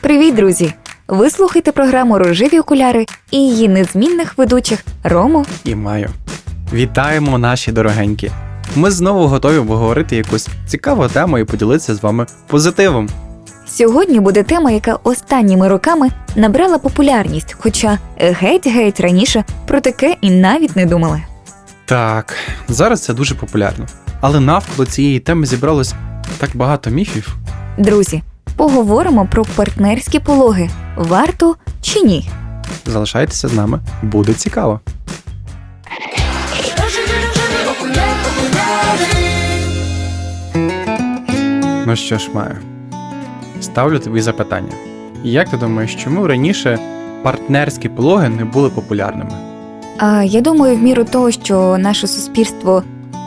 Привіт, друзі! Ви слухаєте програму Рожеві окуляри і її незмінних ведучих Рому. і Маю. Вітаємо, наші дорогенькі! Ми знову готові обговорити якусь цікаву тему і поділитися з вами позитивом. Сьогодні буде тема, яка останніми роками набрала популярність, хоча геть-геть раніше про таке і навіть не думали. Так, зараз це дуже популярно. Але навколо цієї теми зібралось так багато міфів. Друзі, поговоримо про партнерські пологи. Варто чи ні? Залишайтеся з нами, буде цікаво. Ну що ж, маю. Ставлю тобі запитання. Як ти думаєш, чому раніше партнерські пологи не були популярними? А я думаю, в міру того, що наше суспільство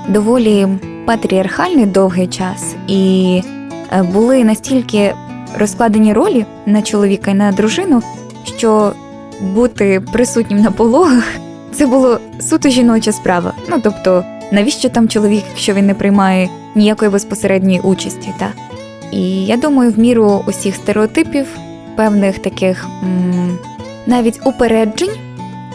доволі патріархальний довгий час, і е, були настільки розкладені ролі на чоловіка і на дружину, що бути присутнім на пологах це було суто жіноча справа. Ну тобто, навіщо там чоловік, якщо він не приймає ніякої безпосередньої участі, та? І я думаю, в міру усіх стереотипів, певних таких м- навіть упереджень,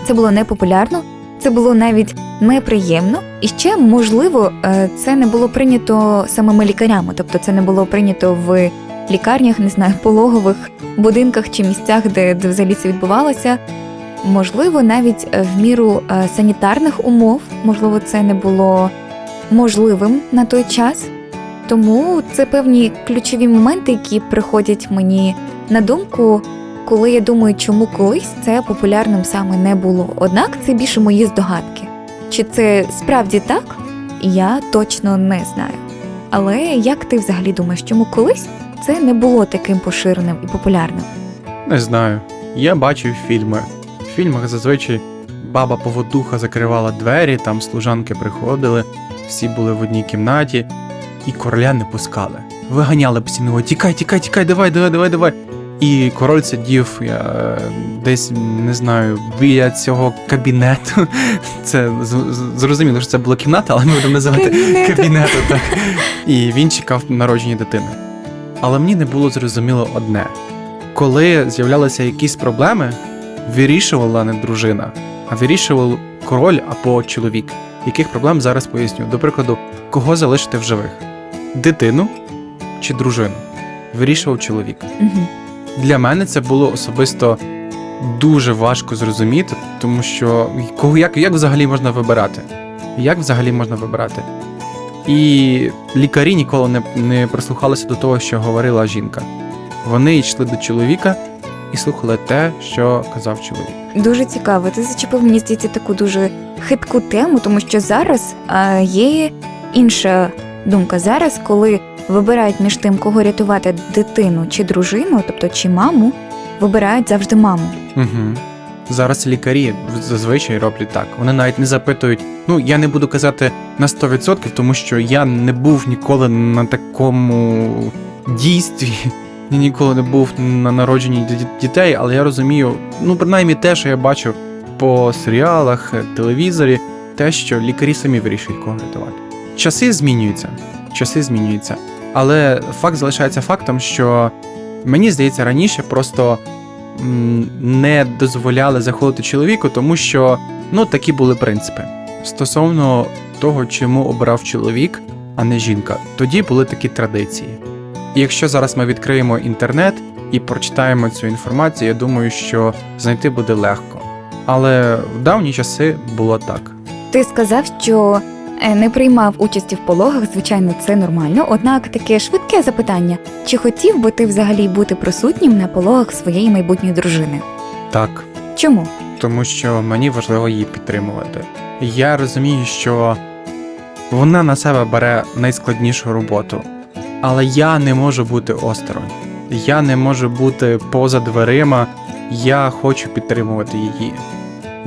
це було непопулярно, це було навіть неприємно, і ще можливо, е, це не було прийнято самими лікарями, тобто це не було прийнято в лікарнях, не знаю, пологових будинках чи місцях, де, де взагалі це відбувалося. Можливо, навіть е, в міру е, санітарних умов, можливо, це не було можливим на той час. Тому це певні ключові моменти, які приходять мені на думку, коли я думаю, чому колись це популярним саме не було. Однак це більше мої здогадки. Чи це справді так? Я точно не знаю. Але як ти взагалі думаєш, чому колись це не було таким поширеним і популярним? Не знаю. Я бачив фільми. В фільмах зазвичай баба поводуха закривала двері, там служанки приходили, всі були в одній кімнаті, і короля не пускали. Виганяли постійно, тікай, тікай, тікай, давай, давай, давай, давай. І король сидів я, е, десь, не знаю, біля цього кабінету. Це зрозуміло, що це була кімната, але ми будемо називати Кабінету. кабінету. Так. І він чекав народження дитини. Але мені не було зрозуміло одне: коли з'являлися якісь проблеми, вирішувала не дружина, а вирішував король або чоловік. Яких проблем зараз поясню? До прикладу, кого залишити в живих? Дитину чи дружину? Вирішував чоловік. Угу. Для мене це було особисто дуже важко зрозуміти, тому що кого як, як взагалі можна вибирати? Як взагалі можна вибирати? І лікарі ніколи не, не прислухалися до того, що говорила жінка. Вони йшли до чоловіка і слухали те, що казав чоловік. Дуже цікаво. Ти зачепив мені здається таку дуже хитку тему, тому що зараз а, є інша думка. Зараз, коли вибирають між тим, кого рятувати дитину чи дружину, тобто чи маму, вибирають завжди маму. Угу. Зараз лікарі зазвичай роблять так. Вони навіть не запитують. Ну, я не буду казати на 100%, тому що я не був ніколи на такому дійстві. Я ніколи не був на народженні дітей, але я розумію, ну, принаймні те, що я бачу по серіалах, телевізорі, те, що лікарі самі вирішують, кого рятувати. Часи змінюються, часи змінюються. Але факт залишається фактом, що мені здається, раніше просто не дозволяли заходити чоловіку, тому що ну такі були принципи. Стосовно того, чому обрав чоловік, а не жінка, тоді були такі традиції. І якщо зараз ми відкриємо інтернет і прочитаємо цю інформацію, я думаю, що знайти буде легко. Але в давні часи було так. Ти сказав, що не приймав участі в пологах, звичайно, це нормально. Однак таке швидке запитання: чи хотів би ти взагалі бути присутнім на пологах своєї майбутньої дружини? Так, Чому? тому що мені важливо її підтримувати. Я розумію, що вона на себе бере найскладнішу роботу, але я не можу бути осторонь. Я не можу бути поза дверима. Я хочу підтримувати її.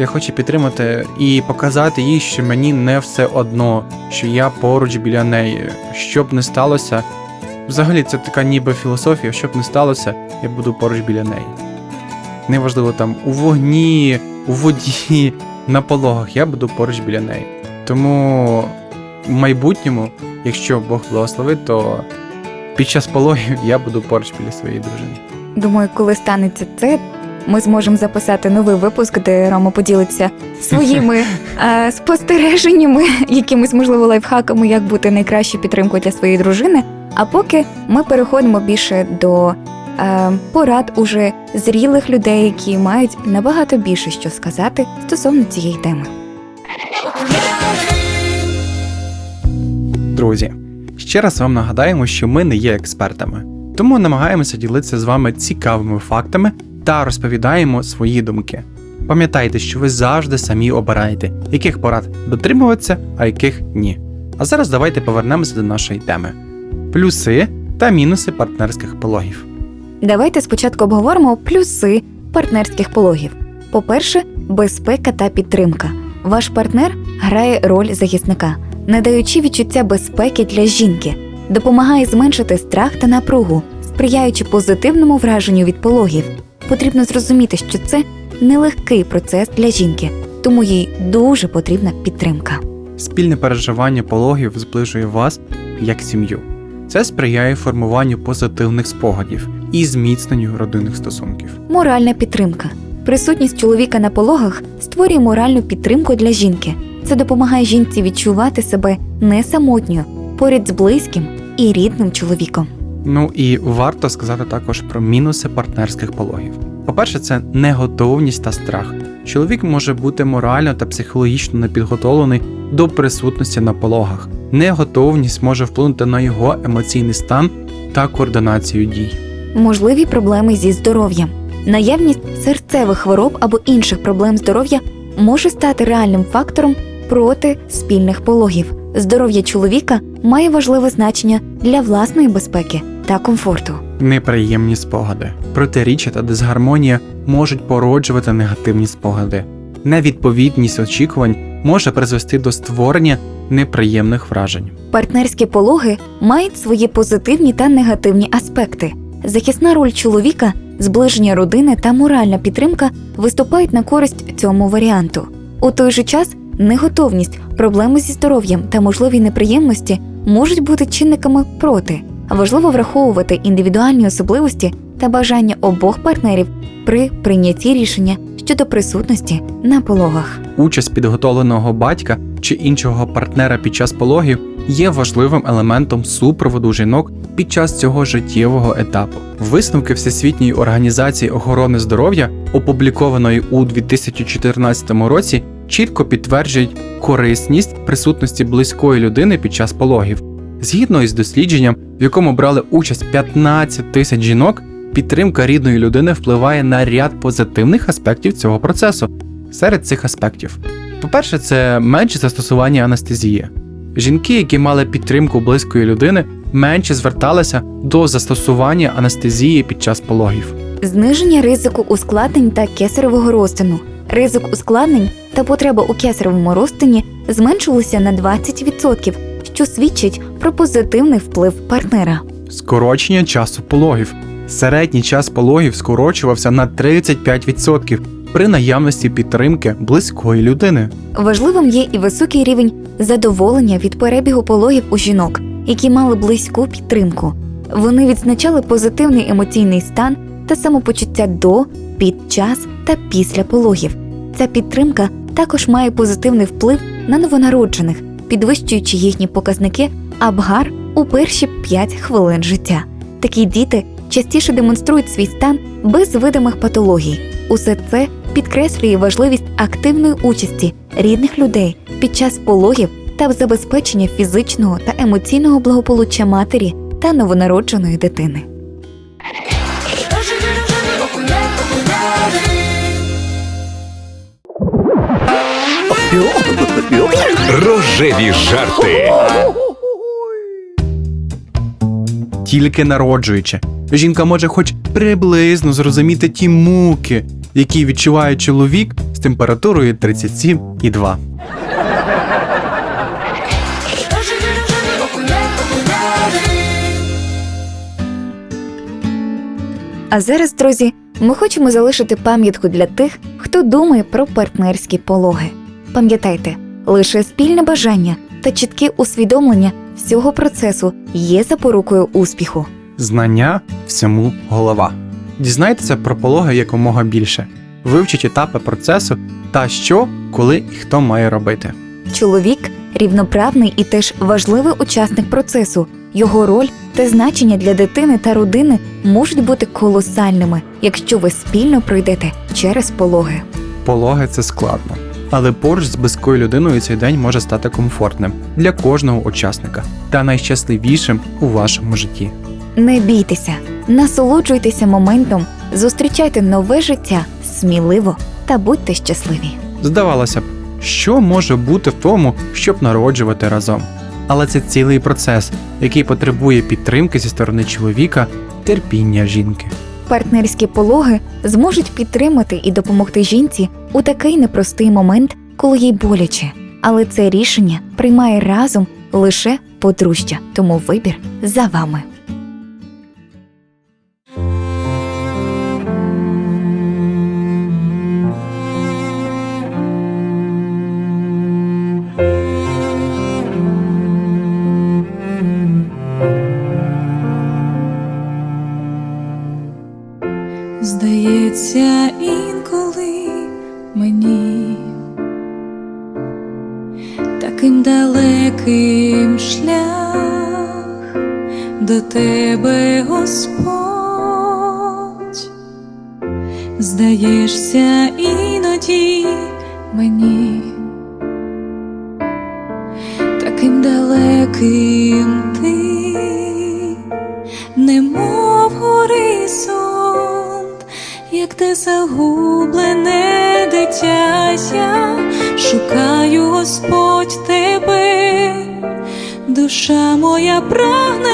Я хочу підтримати і показати їй, що мені не все одно, що я поруч біля неї. Що б не сталося, взагалі це така ніби філософія, що б не сталося, я буду поруч біля неї. неважливо там у вогні, у воді, на пологах, я буду поруч біля неї. Тому в майбутньому, якщо Бог благословить, то під час пологів я буду поруч біля своєї дружини. Думаю, коли станеться це, ми зможемо записати новий випуск, де Рома поділиться своїми е, спостереженнями, якимись можливо лайфхаками, як бути найкращою підтримкою для своєї дружини. А поки ми переходимо більше до е, порад уже зрілих людей, які мають набагато більше що сказати стосовно цієї теми. Друзі, ще раз вам нагадаємо, що ми не є експертами, тому намагаємося ділитися з вами цікавими фактами та розповідаємо свої думки. Пам'ятайте, що ви завжди самі обираєте, яких порад дотримуватися, а яких ні. А зараз давайте повернемося до нашої теми: плюси та мінуси партнерських пологів. Давайте спочатку обговоримо плюси партнерських пологів. По-перше, безпека та підтримка. Ваш партнер грає роль захисника, надаючи відчуття безпеки для жінки, допомагає зменшити страх та напругу, сприяючи позитивному враженню від пологів. Потрібно зрозуміти, що це нелегкий процес для жінки, тому їй дуже потрібна підтримка. Спільне переживання пологів зближує вас як сім'ю. Це сприяє формуванню позитивних спогадів і зміцненню родинних стосунків. Моральна підтримка. Присутність чоловіка на пологах створює моральну підтримку для жінки. Це допомагає жінці відчувати себе не самотньою, поряд з близьким і рідним чоловіком. Ну і варто сказати також про мінуси партнерських пологів. По-перше, це неготовність та страх. Чоловік може бути морально та психологічно непідготовлений до присутності на пологах. Неготовність може вплинути на його емоційний стан та координацію дій. Можливі проблеми зі здоров'ям. Наявність серцевих хвороб або інших проблем здоров'я може стати реальним фактором проти спільних пологів. Здоров'я чоловіка має важливе значення для власної безпеки та комфорту. Неприємні спогади, протиріччя та дисгармонія можуть породжувати негативні спогади. Невідповідність очікувань може призвести до створення неприємних вражень. Партнерські пологи мають свої позитивні та негативні аспекти. Захисна роль чоловіка, зближення родини та моральна підтримка виступають на користь цьому варіанту. У той же час неготовність, проблеми зі здоров'ям та можливі неприємності можуть бути чинниками проти. Важливо враховувати індивідуальні особливості та бажання обох партнерів при прийнятті рішення щодо присутності на пологах. Участь підготовленого батька чи іншого партнера під час пологів є важливим елементом супроводу жінок під час цього життєвого етапу. Висновки Всесвітньої організації охорони здоров'я, опублікованої у 2014 році, чітко підтверджують корисність присутності близької людини під час пологів. Згідно із дослідженням, в якому брали участь 15 тисяч жінок, підтримка рідної людини впливає на ряд позитивних аспектів цього процесу. Серед цих аспектів, по-перше, це менше застосування анестезії. Жінки, які мали підтримку близької людини, менше зверталися до застосування анестезії під час пологів. Зниження ризику ускладнень та кесаревого розтину. Ризик ускладнень та потреба у кесаревому розтині зменшилися на 20%, що свідчить про позитивний вплив партнера. Скорочення часу пологів. Середній час пологів скорочувався на 35% при наявності підтримки близької людини. Важливим є і високий рівень задоволення від перебігу пологів у жінок, які мали близьку підтримку. Вони відзначали позитивний емоційний стан та самопочуття до, під час та після пологів. Ця підтримка також має позитивний вплив на новонароджених, підвищуючи їхні показники Абгар у перші 5 хвилин життя. Такі діти частіше демонструють свій стан без видимих патологій. Усе це підкреслює важливість активної участі рідних людей під час пологів та в забезпечення фізичного та емоційного благополуччя матері та новонародженої дитини. Рожеві жарти. Тільки народжуючи, жінка може хоч приблизно зрозуміти ті муки, які відчуває чоловік з температурою 37,2. Рожеві, рожеві окуляри, окуляри. А зараз, друзі, Ми хочемо залишити пам'ятку для тих, хто думає про партнерські пологи. Пам'ятайте, лише спільне бажання та чітке усвідомлення всього процесу є запорукою успіху. Знання всьому голова. Дізнайтеся про пологи якомога більше. Вивчіть етапи процесу та що, коли і хто має робити. Чоловік рівноправний і теж важливий учасник процесу. Його роль та значення для дитини та родини можуть бути колосальними, якщо ви спільно пройдете через пологи. Пологи це складно. Але поруч з близькою людиною цей день може стати комфортним для кожного учасника та найщасливішим у вашому житті. Не бійтеся, насолоджуйтеся моментом, зустрічайте нове життя сміливо та будьте щасливі. Здавалося б, що може бути в тому, щоб народжувати разом. Але це цілий процес, який потребує підтримки зі сторони чоловіка, терпіння жінки. Партнерські пологи зможуть підтримати і допомогти жінці у такий непростий момент, коли їй боляче. Але це рішення приймає разом лише подружжя, тому вибір за вами. Здаєшся іноді мені, таким далеким ти, немов горизонт, як те загублене дитя, я шукаю Господь тебе, душа моя прагне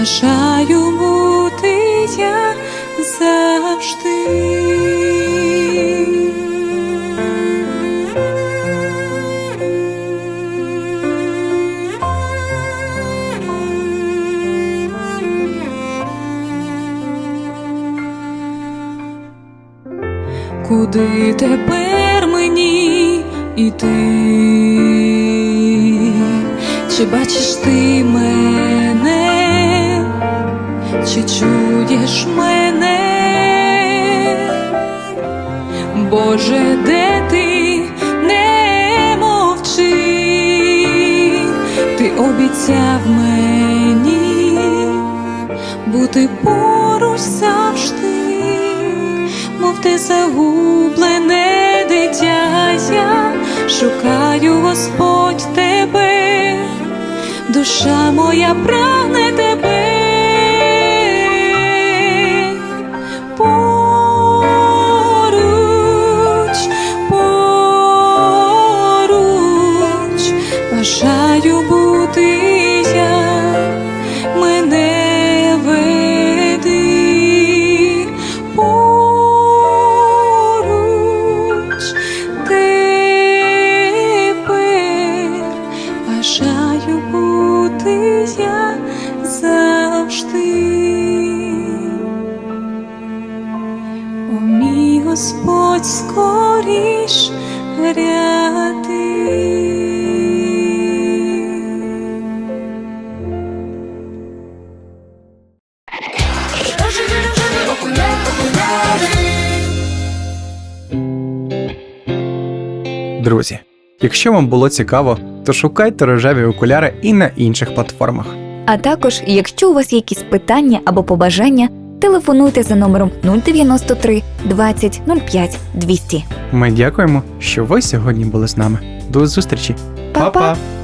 бажаю бути я завжди. Куди тепер мені іти? Чи бачиш ти мене, чи чуєш мене? Боже, де ти не мовчи, ти обіцяв мені бути поруч завжди, мов ти загублене дитя, я шукаю Господь тебе, душа моя прагне тебе. Друзі, якщо вам було цікаво, то шукайте рожеві окуляри і на інших платформах. А також, якщо у вас є якісь питання або побажання, телефонуйте за номером 093 20 05 200. Ми дякуємо, що ви сьогодні були з нами. До зустрічі. Па-па! Па-па!